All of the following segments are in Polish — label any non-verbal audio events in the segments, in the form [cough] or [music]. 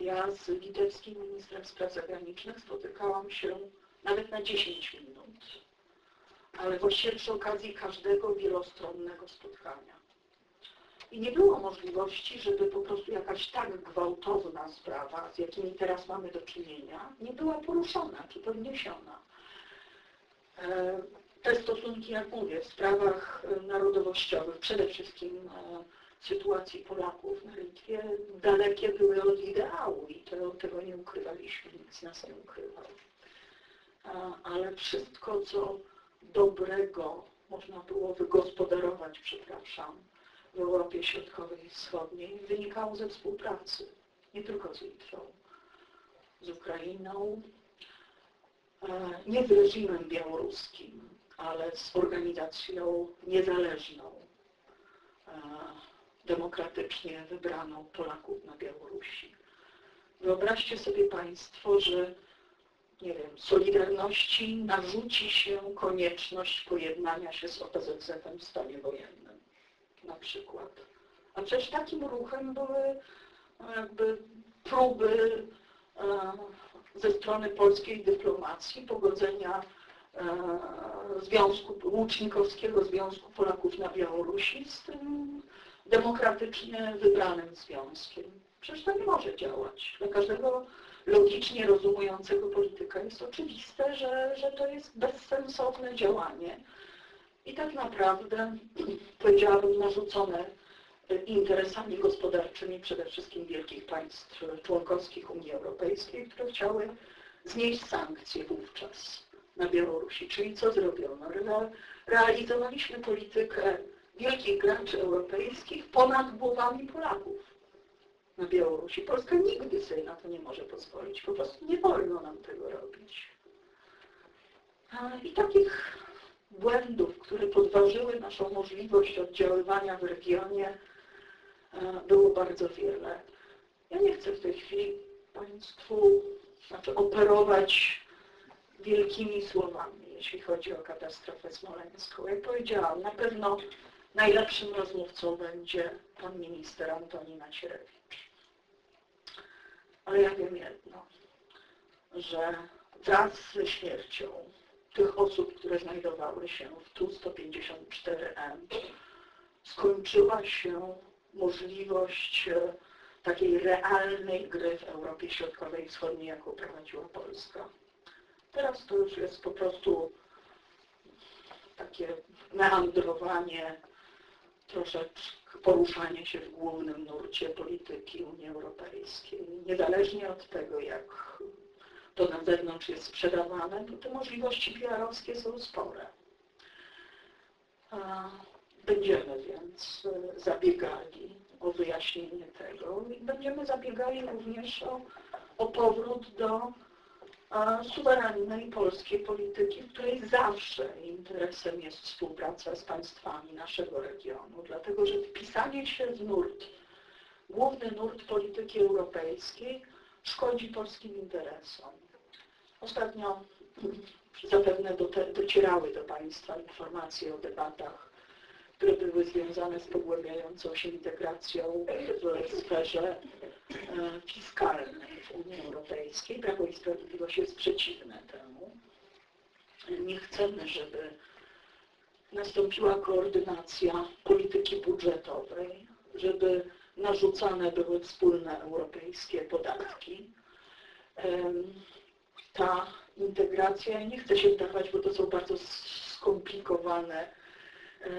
ja z litewskim ministrem spraw zagranicznych spotykałam się nawet na 10 minut, ale właściwie przy okazji każdego wielostronnego spotkania. I nie było możliwości, żeby po prostu jakaś tak gwałtowna sprawa, z jakimi teraz mamy do czynienia, nie była poruszona czy podniesiona. E, te stosunki, jak mówię, w sprawach narodowościowych, przede wszystkim w sytuacji Polaków na Litwie, dalekie były od ideału i to, tego nie ukrywaliśmy, nic nas nie ukrywał. Ale wszystko, co dobrego można było wygospodarować, przepraszam, w Europie Środkowej i Wschodniej wynikało ze współpracy, nie tylko z Litwą, z Ukrainą, nie z reżimem białoruskim, ale z organizacją niezależną, demokratycznie wybraną Polaków na Białorusi. Wyobraźcie sobie Państwo, że nie wiem, Solidarności narzuci się konieczność pojednania się z OPZZ-em w stanie wojennym na przykład. A przecież takim ruchem były no, jakby próby e, ze strony polskiej dyplomacji pogodzenia e, Związku, Łucznikowskiego Związku Polaków na Białorusi z tym demokratycznie wybranym związkiem. Przecież to nie może działać. Dla każdego logicznie rozumującego polityka jest oczywiste, że, że to jest bezsensowne działanie. I tak naprawdę, [clears throat] powiedziałabym, narzucone interesami gospodarczymi przede wszystkim wielkich państw członkowskich Unii Europejskiej, które chciały znieść sankcje wówczas na Białorusi. Czyli co zrobiono? Realizowaliśmy politykę wielkich graczy europejskich ponad głowami Polaków na Białorusi. Polska nigdy sobie na to nie może pozwolić. Po prostu nie wolno nam tego robić. I takich błędów, które podważyły naszą możliwość oddziaływania w regionie, było bardzo wiele. Ja nie chcę w tej chwili Państwu znaczy operować wielkimi słowami, jeśli chodzi o katastrofę smoleńską. Jak powiedziałam, na pewno najlepszym rozmówcą będzie pan minister Antoni Macierewicz. Ale ja wiem jedno, że wraz ze śmiercią tych osób, które znajdowały się w Tu-154M, skończyła się możliwość e, takiej realnej gry w Europie Środkowej i Wschodniej, jaką prowadziła Polska. Teraz to już jest po prostu takie meandrowanie, troszeczkę poruszanie się w głównym nurcie polityki Unii Europejskiej. Niezależnie od tego, jak to na zewnątrz jest sprzedawane, to te możliwości PR-owskie są spore. Będziemy więc e, zabiegali o wyjaśnienie tego i będziemy zabiegali również o, o powrót do suwerennej polskiej polityki, w której zawsze interesem jest współpraca z państwami naszego regionu, dlatego że wpisanie się w nurt, główny nurt polityki europejskiej szkodzi polskim interesom. Ostatnio [clears throat] zapewne docierały do Państwa informacje o debatach, które były związane z pogłębiającą się integracją w sferze e, fiskalnej w Unii Europejskiej. Prawo i Sprawiedliwość jest przeciwne temu. Nie chcemy, żeby nastąpiła koordynacja polityki budżetowej, żeby narzucane były wspólne europejskie podatki ta integracja, nie chcę się wdawać, bo to są bardzo skomplikowane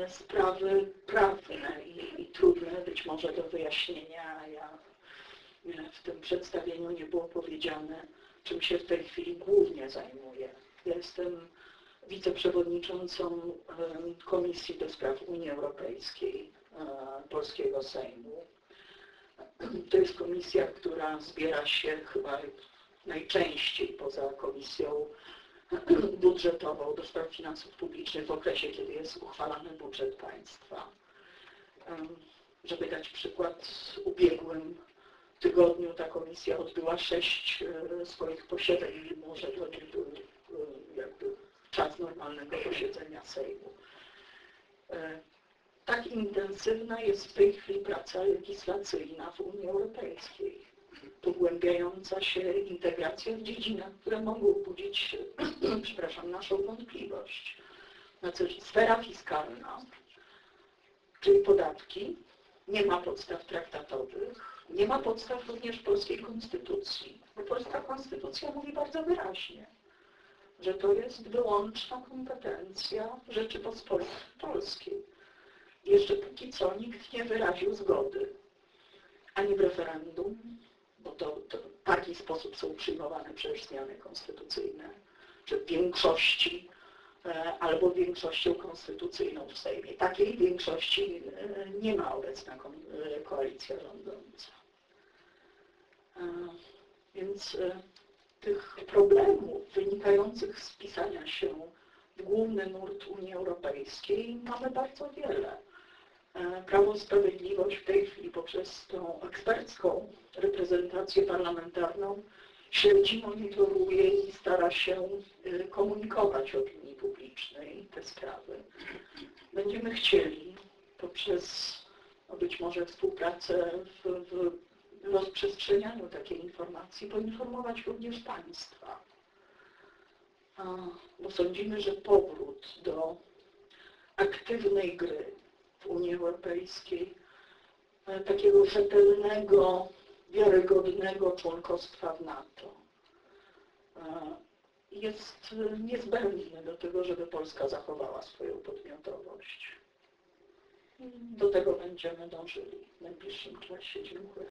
sprawy prawne i, i trudne być może do wyjaśnienia. Ja e, w tym przedstawieniu nie było powiedziane, czym się w tej chwili głównie zajmuję. Ja jestem wiceprzewodniczącą Komisji do Spraw Unii Europejskiej e, Polskiego Sejmu. To jest komisja, która zbiera się chyba najczęściej poza komisją [clears throat] budżetową do spraw finansów publicznych w okresie, kiedy jest uchwalany budżet państwa. Żeby dać przykład, w ubiegłym tygodniu ta komisja odbyła sześć e, swoich posiedzeń, mimo że to nie był e, jakby czas normalnego posiedzenia Sejmu. E, tak intensywna jest w tej chwili praca legislacyjna w Unii Europejskiej pogłębiająca się integracja w dziedzinach, które mogą budzić, [clears throat] przepraszam, naszą wątpliwość. Znaczy sfera fiskalna, czyli podatki, nie ma podstaw traktatowych, nie ma podstaw również polskiej konstytucji, bo polska konstytucja mówi bardzo wyraźnie, że to jest wyłączna kompetencja Rzeczypospolitej Polskiej. Jeszcze póki co nikt nie wyraził zgody, ani w referendum, to, to w taki sposób są przyjmowane przecież zmiany konstytucyjne, w większości e, albo większością konstytucyjną w Sejmie. Takiej większości e, nie ma obecna e, koalicja rządząca. Więc tych problemów wynikających z wpisania się w główny nurt Unii Europejskiej mamy bardzo wiele. E, Prawo i Sprawiedliwość w tej chwili poprzez tą ekspercką reprezentację parlamentarną śledzi, monitoruje i stara się y, komunikować opinii publicznej te sprawy. Będziemy chcieli poprzez no być może współpracę w, w rozprzestrzenianiu takiej informacji poinformować również Państwa. Bo sądzimy, że powrót do aktywnej gry Unii Europejskiej, e, takiego rzetelnego, wiarygodnego członkostwa w NATO e, jest niezbędny do tego, żeby Polska zachowała swoją podmiotowość. Do tego będziemy dążyli w najbliższym czasie. Dziękuję.